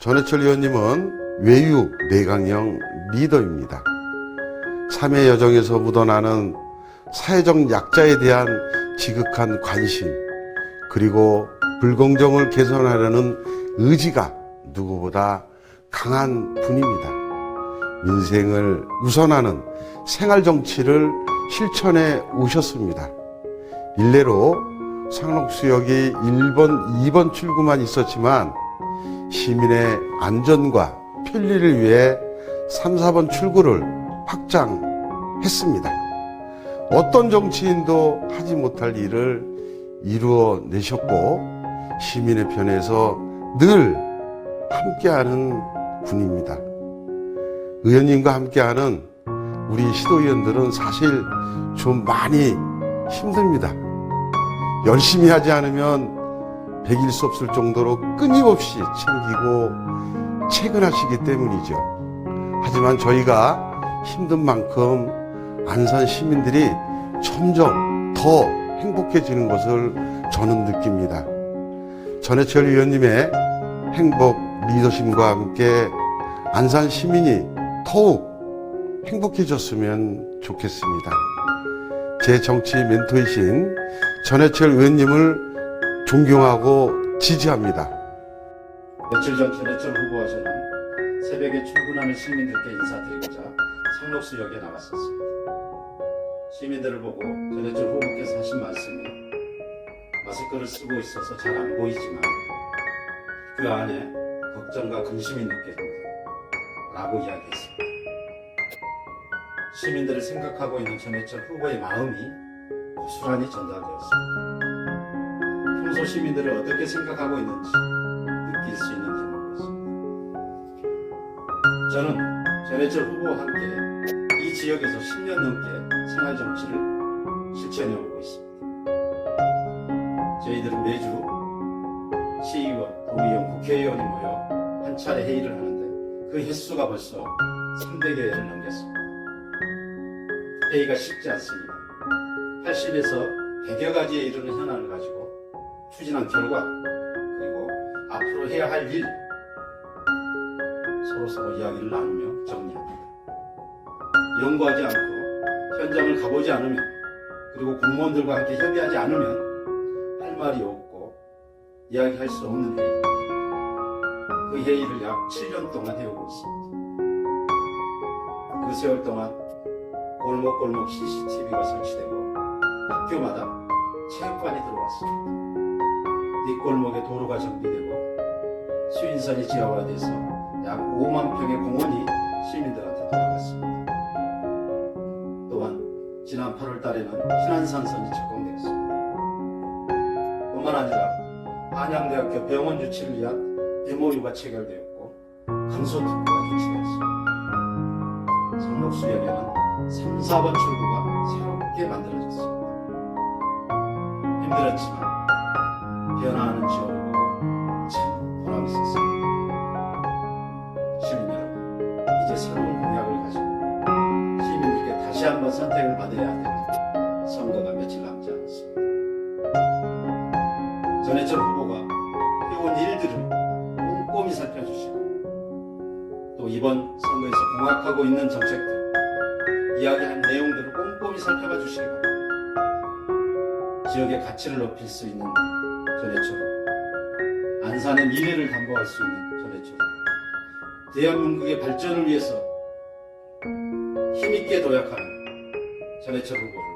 전해철 의원님은 외유 내강형 리더입니다. 삶의 여정에서 묻어나는 사회적 약자에 대한 지극한 관심, 그리고 불공정을 개선하려는 의지가 누구보다 강한 분입니다. 민생을 우선하는 생활 정치를 실천해 오셨습니다. 일례로 상록수역이 1번, 2번 출구만 있었지만 시민의 안전과 편리를 위해 3, 4번 출구를 확장했습니다. 어떤 정치인도 하지 못할 일을 이루어 내셨고 시민의 편에서 늘 함께하는 분입니다. 의원님과 함께하는 우리 시도의원들은 사실 좀 많이 힘듭니다. 열심히 하지 않으면 백일 수 없을 정도로 끊임없이 챙기고 퇴근하시기 때문이죠. 하지만 저희가 힘든 만큼 안산 시민들이 점점 더 행복해지는 것을 저는 느낍니다. 전해철 의원님의 행복 리더십과 함께 안산 시민이 더욱 행복해졌으면 좋겠습니다. 제 정치 멘토이신 전해철 의원님을 존경하고 지지합니다. 며칠 전 전해철 후보와 저는 새벽에 출근하는 시민들께 인사드리고자 상록수역에 나갔었습니다. 시민들을 보고 전해철 후보께서 하신 말씀이 마스크를 쓰고 있어서 잘 안 보이지만 그 안에 걱정과 근심이 느껴진다 라고 이야기했습니다. 시민들을 생각하고 있는 전해철 후보의 마음이 고스란히 전달되었습니다. 평소 시민들을 어떻게 생각하고 있는지 느낄 수 있는 대목이었습니다. 저는 전해철 후보와 함께 이 지역에서 10년 넘게 생활 정치를 실천해 오고 있습니다. 저희들은 매주 시의원, 도의원, 국회의원이 모여 한 차례 회의를 하는데 그 횟수가 벌써 300여 회를 넘겼습니다. 회의가 쉽지 않습니다. 80에서 100여 가지에 이르는 현안을 가지고 추진한 결과 그리고 앞으로 해야 할 일 서로 서로 이야기를 나누며 정리합니다. 연구하지 않고 현장을 가보지 않으면 그리고 공무원들과 함께 협의하지 않으면 할 말이 없고 이야기할 수 없는 회의. 그 회의를 약 7년 동안 해오고 있습니다. 그 세월 동안 골목골목 CCTV가 설치되고 학교마다 체육관이 들어왔습니다. 뒷골목에 도로가 정비되고 수인선이 지하화돼서 약 5만 평의 공원이 시민들한테 돌아갔습니다. 또한 지난 8월 달에는 신안산선이 착공되었습니다. 뿐만 아니라 한양대학교 병원 유치를 위한 MOU가 체결되었고 강소특구가 유치되었습니다. 성록수역에는 3, 4번 출구가 새롭게 만들어졌습니다. 힘들었지만 변화하는 지역을 보고 참 보람 있었습니다. 시민 여러분, 이제 새로운 공약을 가지고 시민들께 다시 한번 선택을 받아야 할 선거가 며칠 남지 않았습니다. 전해철 후보가 해온 일들을 꼼꼼히 살펴주시고 또 이번 선거에서 공약하고 있는 정책들 이야기한 내용들을 꼼꼼히 살펴봐 주시기 바랍니다. 지역의 가치를 높일 수 있는 후보 안산의 미래를 담보할 수 있는 후보 대한민국의 발전을 위해서 힘있게 도약하는 전해철 후보를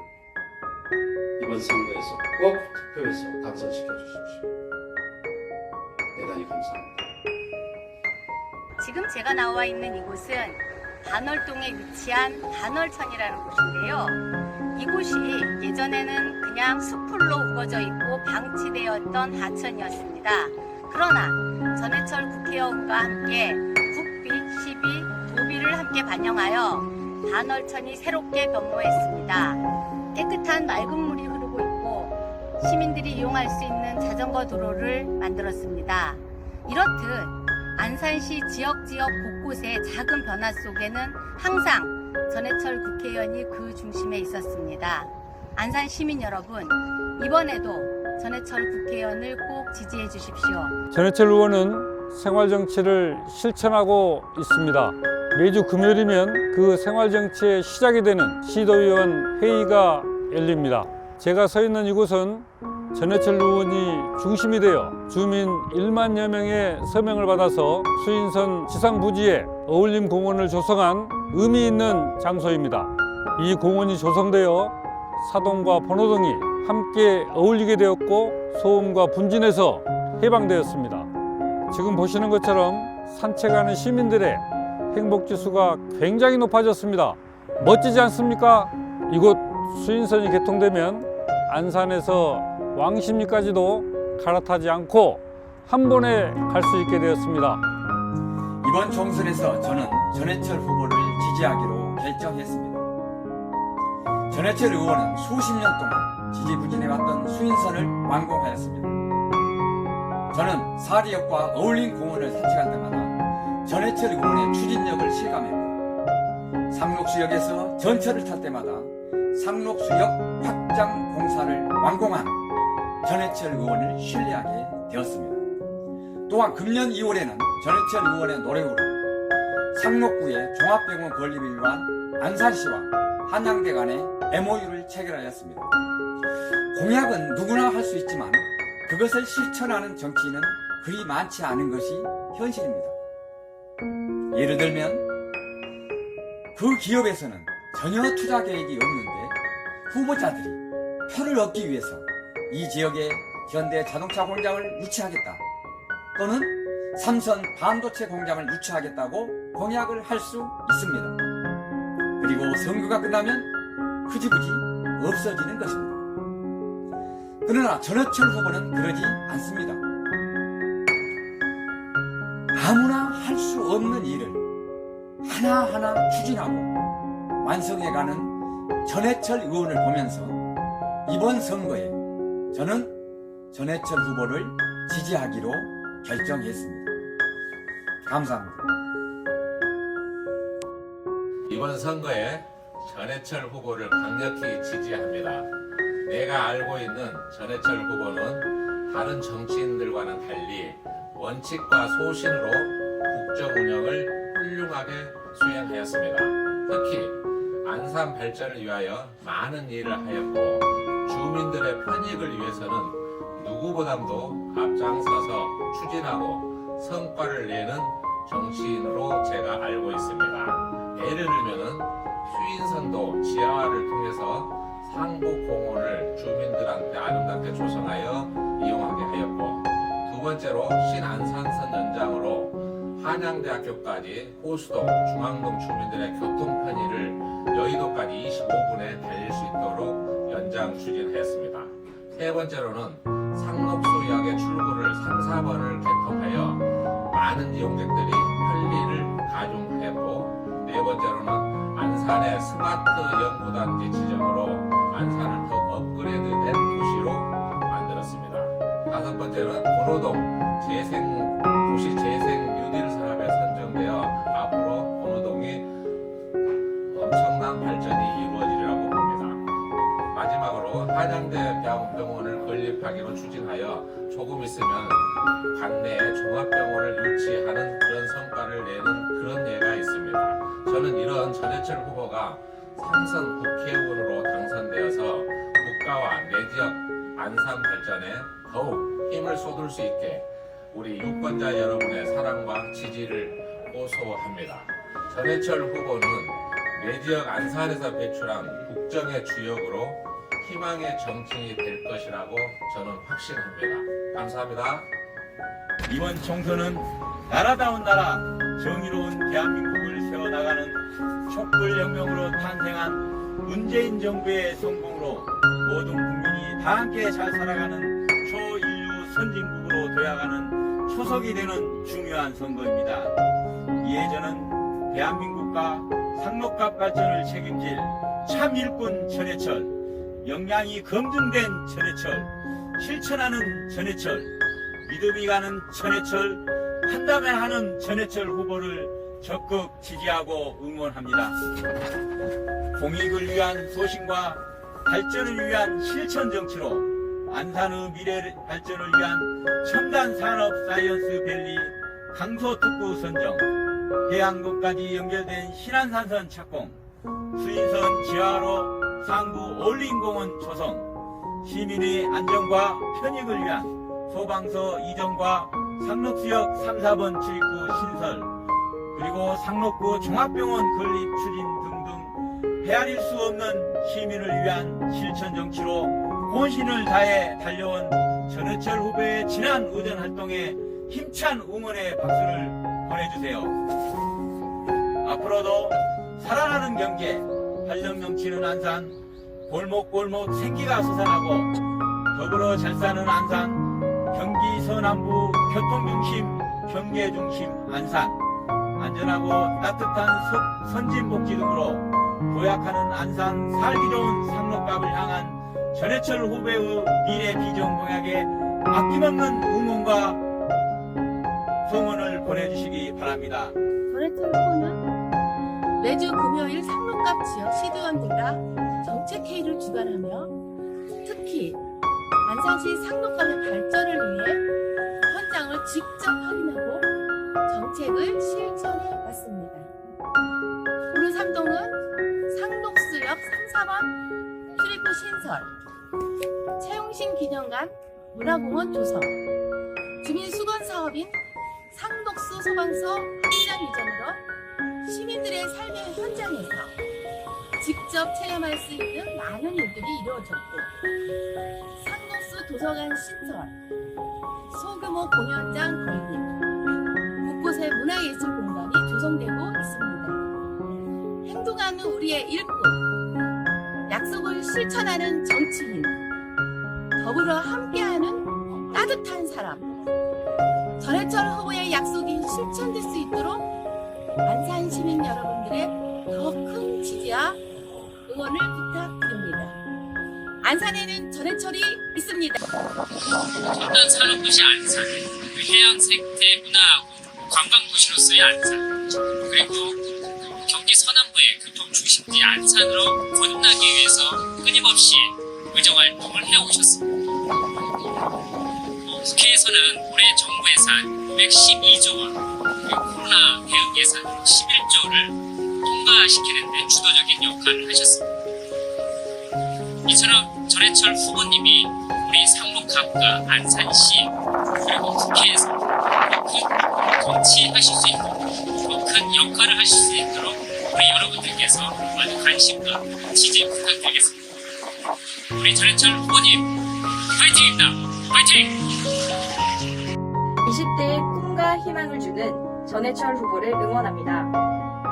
이번 선거에서 꼭 투표해서 당선시켜 주십시오. 대단히 감사합니다. 지금 제가 나와 있는 이곳은 반월동에 위치한 반월천이라는 곳인데요. 이곳이 예전에는 그냥 숲풀로 우거져 있고 방치되었던 하천이었습니다. 그러나 전해철 국회의원과 함께 국비, 시비, 도비를 함께 반영하여 반월천이 새롭게 변모했습니다. 깨끗한 맑은 물이 흐르고 있고 시민들이 이용할 수 있는 자전거 도로를 만들었습니다. 이렇듯 안산시 지역 지역 곳곳의 작은 변화 속에는 항상 전해철 국회의원이 그 중심에 있었습니다. 안산 시민 여러분, 이번에도 전해철 국회의원을 꼭 지지해 주십시오. 전해철 의원은 생활 정치를 실천하고 있습니다. 매주 금요일이면 그 생활 정치의 시작이 되는 시도위원 회의가 열립니다. 제가 서 있는 이곳은 전해철 의원이 중심이 되어 주민 1만여 명의 서명을 받아서 수인선 지상 부지에 어울림 공원을 조성한 의미 있는 장소입니다. 이 공원이 조성되어 사동과 번호동이 함께 어울리게 되었고 소음과 분진에서 해방되었습니다. 지금 보시는 것처럼 산책하는 시민들의 행복 지수가 굉장히 높아졌습니다. 멋지지 않습니까? 이곳 수인선이 개통되면 안산에서 왕십리까지도 갈아타지 않고 한 번에 갈 수 있게 되었습니다. 이번 총선에서 저는 전해철 후보를 지지하기로 결정했습니다. 전해철 의원은 수십 년 동안 지지부진해왔던 수인선을 완공하였습니다. 저는 사리역과 어울린 공원을 산책할 때마다 전해철 의원의 추진력을 실감했고 상록수역에서 전철을 탈 때마다 상록수역 확장 공사를 완공한 전해철 의원을 신뢰하게 되었습니다. 또한 금년 2월에는 전해철 의원의 노력으로 상록구의 종합병원 건립을 위한 안산시와 한양대 간의 MOU를 체결하였습니다. 공약은 누구나 할 수 있지만 그것을 실천하는 정치인은 그리 많지 않은 것이 현실입니다. 예를 들면 그 기업에서는 전혀 투자 계획이 없는데 후보자들이 표를 얻기 위해서 이 지역에 현대 자동차 공장을 유치하겠다 또는 삼선 반도체 공장을 유치하겠다고 공약을 할 수 있습니다. 그리고 선거가 끝나면 흐지부지 없어지는 것입니다. 그러나 전해철 후보는 그러지 않습니다. 아무나 할 수 없는 일을 하나하나 추진하고 완성해가는 전해철 의원을 보면서 이번 선거에 저는 전해철 후보를 지지하기로 결정했습니다. 감사합니다. 이번 선거에 전해철 후보를 강력히 지지합니다. 내가 알고 있는 전해철 후보는 다른 정치인들과는 달리 원칙과 소신으로 국정 운영을 훌륭하게 수행하였습니다. 특히 안산 발전을 위하여 많은 일을 하였고 주민들의 편익을 위해서는 누구보다도 앞장서서 추진하고 성과를 내는 정치인으로 제가 알고 있습니다. 예를 들면은 수인선도 지하화를 통해서 상부 공원을 주민들한테 아름답게 조성하여 이용하게 하였고 두 번째로 신안산선 연장으로 한양대학교까지 호수도 중앙동 주민들의 교통 편의를 여의도까지 25분에 달릴 수 있도록 연장 추진하였습니다. 세 번째로는 상록수역의 출구를 3, 4번을 개통하여 많은 이용객들이 편리를 가중하였고 네 번째로는 안산의 스마트 연구단지 지정으로 안산을 더 업그레이드된 도시로 만들었습니다. 다섯 번째는 번호동 재생 도시 재생 뉴딜 사업에 선정되어 앞으로 번호동이 엄청난 발전이 봅니다. 마지막으로 한양대 병원을 건립하기로 추진하여 조금 있으면 관내에 종합병원을 유치하는 그런 성과를 내는 그런 예가 있습니다. 저는 이런 전해철 후보가 삼선 국회의원으로 당선되어서 국가와 내 지역 안산 발전에 더욱 힘을 쏟을 수 있게 우리 유권자 여러분의 사랑과 지지를 호소합니다. 전해철 후보는 내 지역 안산에서 배출한 국정의 주역으로 희망의 정치인이 될 것이라고 저는 확신합니다. 감사합니다. 이번 총선은 나라다운 나라, 정의로운 대한민국을 세워나가는 촛불혁명으로 탄생한 문재인 정부의 성공으로 모든 국민이 다 함께 잘 살아가는 초인류 선진국으로 되어가는 초석이 되는 중요한 선거입니다. 이에 저는 대한민국과 상록갑 발전을 책임질 참 일꾼 전해철, 역량이 검증된 전해철, 실천하는 전해철, 믿음이 가는 전해철, 한다면 하는 전해철 후보를 적극 지지하고 응원합니다. 공익을 위한 소신과 발전을 위한 실천 정치로 안산의 미래 발전을 위한 첨단 산업 사이언스 밸리 강소특구 선정, 해안도까지 연결된 신안산선 착공, 수인선 지하로 상부 올림공원 조성, 시민의 안전과 편익을 위한 소방서 이전과 상록수역 3, 4번 출입구 신설, 그리고 상록구 종합병원 건립 추진 등등 헤아릴 수 없는 시민을 위한 실천 정치로 혼신을 다해 달려온 전해철 후배의 지난 의전 활동에 힘찬 응원의 박수를 보내주세요. 앞으로도 살아나는 경제, 활력 넘치는 안산, 골목골목 생기가 솟아나고 더불어 잘 사는 안산, 경기 서남부 교통중심, 경계중심 안산, 안전하고 따뜻한 서- 선진복지 등으로 도약하는 안산 살기 좋은 상록갑을 향한 전해철 후배의 미래 비전 공약에 아낌없는 응원과 성원을 보내주시기 바랍니다. 도레트 후보는 매주 금요일 상록갑 지역 시도원들과 정책회의를 주관하며 특히 안산시 상록갑의 발전을 위해 현장을 직접 확인하고 정책을 실천해 왔습니다. 오늘 삼동은 상록수역 3, 4번 출입구 신설, 채용신 기념관, 문화공원 조성, 주민수건 사업인 상독수 소방서 확장 이전으로 시민들의 삶의 현장에서 직접 체험할 수 있는 많은 일들이 이루어졌고 상독수 도서관 신설, 소규모 공연장 건립, 곳곳에 문화예술 공간이 조성되고 있습니다. 행동하는 우리의 일꾼, 약속을 실천하는 정치인, 더불어 함께하는 따뜻한 사람, 전해철 후보의 약속이 실천될 수 있도록 안산 시민 여러분들의 더 큰 지지와 응원을 부탁드립니다. 안산에는 전해철이 있습니다. 첨단 산업도시 안산, 그 해양 생태 문화 관광 도시로서의 안산, 그리고 경기 서남부의 교통 중심지 안산으로 거듭나기 위해서 끊임없이 의정 활동을 해오셨습니다. 어, 국회에서는 올해 정부 예산 512조와 그리고 코로나 대응 예산 11조를 통과시키는 데 주도적인 역할을 하셨습니다. 이처럼 전해철 후보님이 우리 상록갑과 안산시 그리고 국회에서 더큰 정치하실 수더큰 역할을 하실 수 있도록 우리 여러분들께서 많은 관심과 지지 부탁드리겠습니다. 우리 전해철 후보님 파이팅입니다. 파이팅! 20대의 꿈과 희망을 주는 전해철 후보를 응원합니다.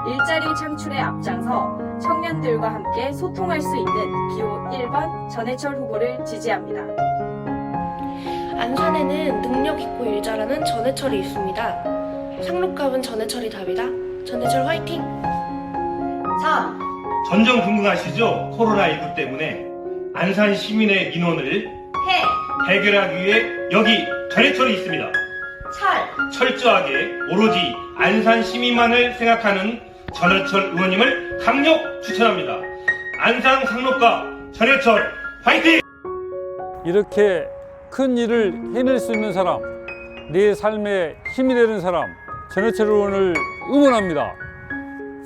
일자리 창출에 앞장서 청년들과 함께 소통할 수 있는 기호 1번 전해철 후보를 지지합니다. 안산에는 능력 있고 일 잘하는 전해철이 있습니다. 상록갑은 전해철이 답이다. 전해철 화이팅! 자, 전정 궁금하시죠? 코로나19 때문에 안산 시민의 민원을 해, 해결하기 위해 여기 전해철이 있습니다. 철, 철저하게 오로지 안산 시민만을 생각하는 전해철 의원님을 강력 추천합니다. 안산 상록가 전해철 화이팅! 이렇게 큰 일을 해낼 수 있는 사람, 내 삶에 힘이 되는 사람, 전해철 의원을 응원합니다.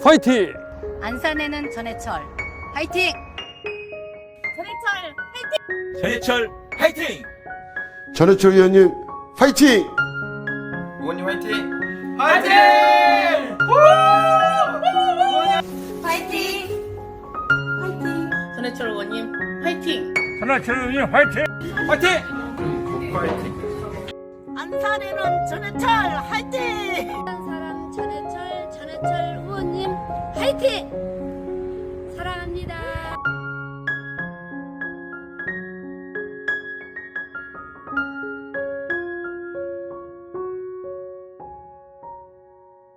파이팅! 안산에는 전해철. 화이팅! 전해철 전해철 화이팅! 전해철 의원님 파이팅! 의원님 화이팅! 화이팅! 파이팅! 파이팅! 전해철 의원님 파이팅! 전해철 의원님 파이팅! 화이팅! 안산에는 전해철 화이팅! 사랑 전해철 전해철 후보님 화이팅!